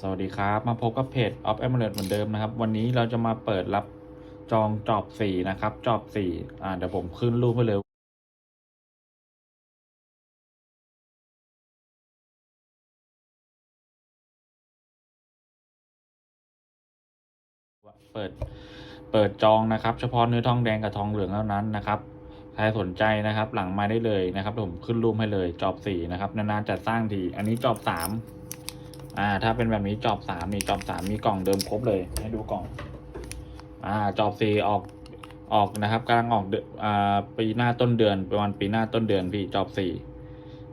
สวัสดีครับ มาพบกับเพจ Off a m u l e t เหมือนเดิมนะครับ วันนี้เราจะมาเปิดรับจองจอบสี่นะครับจอบสี่อ่าเดี๋ยวผมขึ้นรูปให้เลยเปิดเปิดจองนะครับ เฉพาะเนื้อทองแดงกับทองเหลืองเท่านั้นนะครับใครสนใจนะครับ หลังมาได้เลยนะครับผมขึ้นรูปให้เลยจอบสี่นะครับนานๆจัดสร้างทีอันนี้จอบสาม อ่า ถ้าเป็นแบบนี้จอบสามนี่จอบสามมีกล่องเดิมครบเลย ให้ดูกล่อง อ่า จอบสี่ออกออกนะครับกำลังออกเดือนอ่าปีหน้าต้นเดือนประมาณปีหน้าต้นเดือนพี่จอบสี่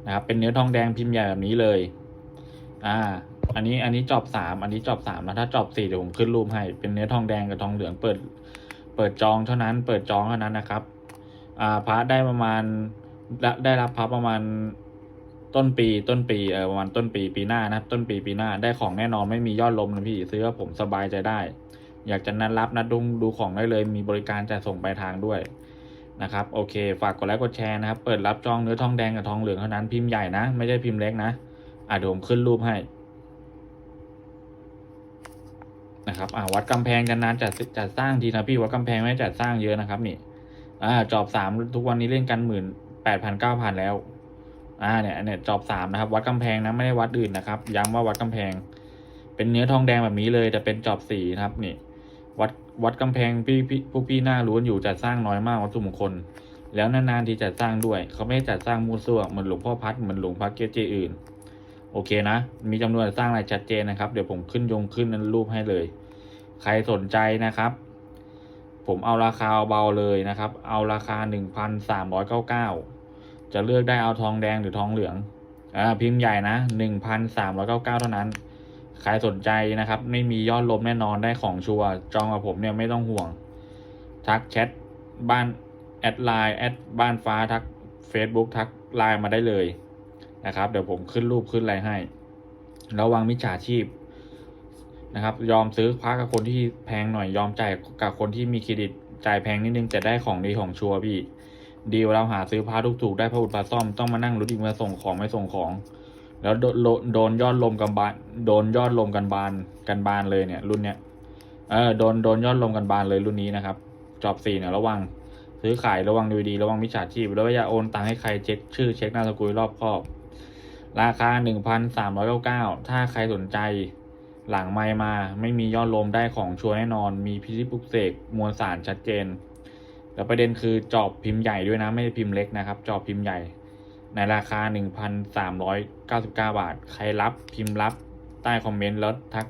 นะครับ เป็นเนื้อทองแดงพิมพ์ใหญ่แบบนี้เลย อ่า อันนี้อันนี้จอบสามอันนี้จอบสามนะถ้าจอบสี่เดี๋ยวผมขึ้นรูปให้เป็นเนื้อทองแดงกับทองเหลืองเปิด เปิดจองเท่านั้น เปิดจองเท่านั้นนะครับ อ่าพระได้ประมาณได้ได้รับพระประมาณ ต้นปีต้นปีเออประมาณต้นปีปีหน้านะต้นปีปีหน้าได้ของแน่นอนไม่มียอดลมนะพี่ซื้อว่าผมสบายใจได้ อยากจะนัดรับนัดดุงดูของได้เลยมีบริการจัดส่งไปลายทางด้วยนะครับโอเค ฝากกดไลค์กดแชร์นะครับ เปิดรับจองเนื้อทองแดงกับทองเหลืองเท่านั้นพิมพ์ใหญ่นะ ไม่ใช่พิมพ์เล็กนะอะเดี๋ยวผมขึ้นรูปให้นะครับอ่าวัดกำแพงกันนานจัดจัดสร้างทีนะพี่วัดกำแพงไม่จัดสร้างเยอะนะครับนี่อ่าจอบสามทุกวันนี้เล่นกันหมื่นแปดพันเก้าพันแล้ว อ่าเนี่ยเนี่ยจอบสามนะครับ วัดกำแพงนะไม่ได้วัดอื่นนะครับ ย้ำว่าวัดกำแพง เป็นเนื้อทองแดงแบบนี้เลย แต่เป็นจอบสี่นะครับนี่ วัดวัดกำแพงพี่พี่พวกพี่หน้ารู้กันอยู่จัดสร้างน้อยมากวัตถุมงคล แล้วนานๆที่จัดสร้างด้วย เขาไม่ได้จัดสร้างมูซั่วเหมือนหลวงพ่อพัดเหมือนหลวงพ่อเกจิอื่น โอเคนะ มีจำนวนสร้างอะไรชัดเจนนะครับ เดี๋ยวผมขึ้นยงขึ้นรูปให้เลย ใครสนใจนะครับ ผมเอาราคาเบาเลยนะครับ เอาราคา1,399 จะเลือกได้เอาทองแดงหรือทองเหลืองอ่าพิมพ์ใหญ่นะ1,399เท่านั้นใครสนใจนะครับ ไม่มียอดลมแน่นอนได้ของชัวร์จองกับผมเนี่ยไม่ต้องห่วง ทักแชทบ้านแอดไลน์แอดบ้านฟ้าทัก Facebook ทักไลน์มาได้เลยนะครับ เดี๋ยวผมขึ้นรูปขึ้นอะไรให้ ระวังมิจฉาชีพนะครับ ยอมซื้อพระกับคนที่แพงหน่อยยอมจ่ายกับคนที่มีเครดิตจ่ายแพงนิดนึงจะได้ของดีของชัวร์พี่ ดีลเราหาซื้อพระถูกๆได้พระอุดพระซ่อมต้องมานั่งรู้ดีมาส่งของไม่ส่งของ แล้วโดโดโดนยอดลมกันบานโดนยอดลมกันบานกันบานเลยเนี่ย รุ่นเนี้ยเออโดนโดนยอดลมกันบานเลยรุ่นนี้นะครับจอบสี่เนี่ยระวังซื้อขายระวังดูดีระวังมิจฉาชีพแล้วอย่าโอนตังค์ให้ใครเช็คชื่อเช็คนามสกุลรอบครอบ ราคาหนึ่งพันสามร้อยเก้าเก้าถ้าใครสนใจหลังไมมา ไม่มียอดลมได้ของชัวร์แน่นอน มีพิธีปลุกเสกมวลสารชัดเจน แล้วประเด็นคือจอบพิมพ์ใหญ่ด้วยนะไม่ใช่พิมพ์เล็กนะครับ จอบพิมพ์ใหญ่ ในราคา 1,399 บาท ใครรับพิมพ์รับใต้คอมเมนต์แล้วทัก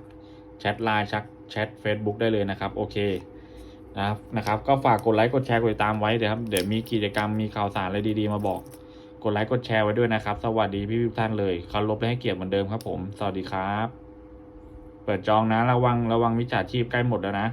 แชทไลน์ชักแชท Facebook ได้เลยนะครับ โอเคนะครับนะครับก็ฝากกดไลค์กดแชร์กดติดตามไว้เดี๋ยวครับเดี๋ยวมีกิจกรรมมีข่าวสารอะไรดีๆมาบอก กดไลค์กดแชร์ไว้ด้วยนะครับ สวัสดีพี่ทุกท่านเลยเคารพและให้เกียรติเหมือนเดิมครับผม สวัสดีครับ เปิดจองนะระวังระวังมิจฉาชีพใกล้หมดแล้วนะ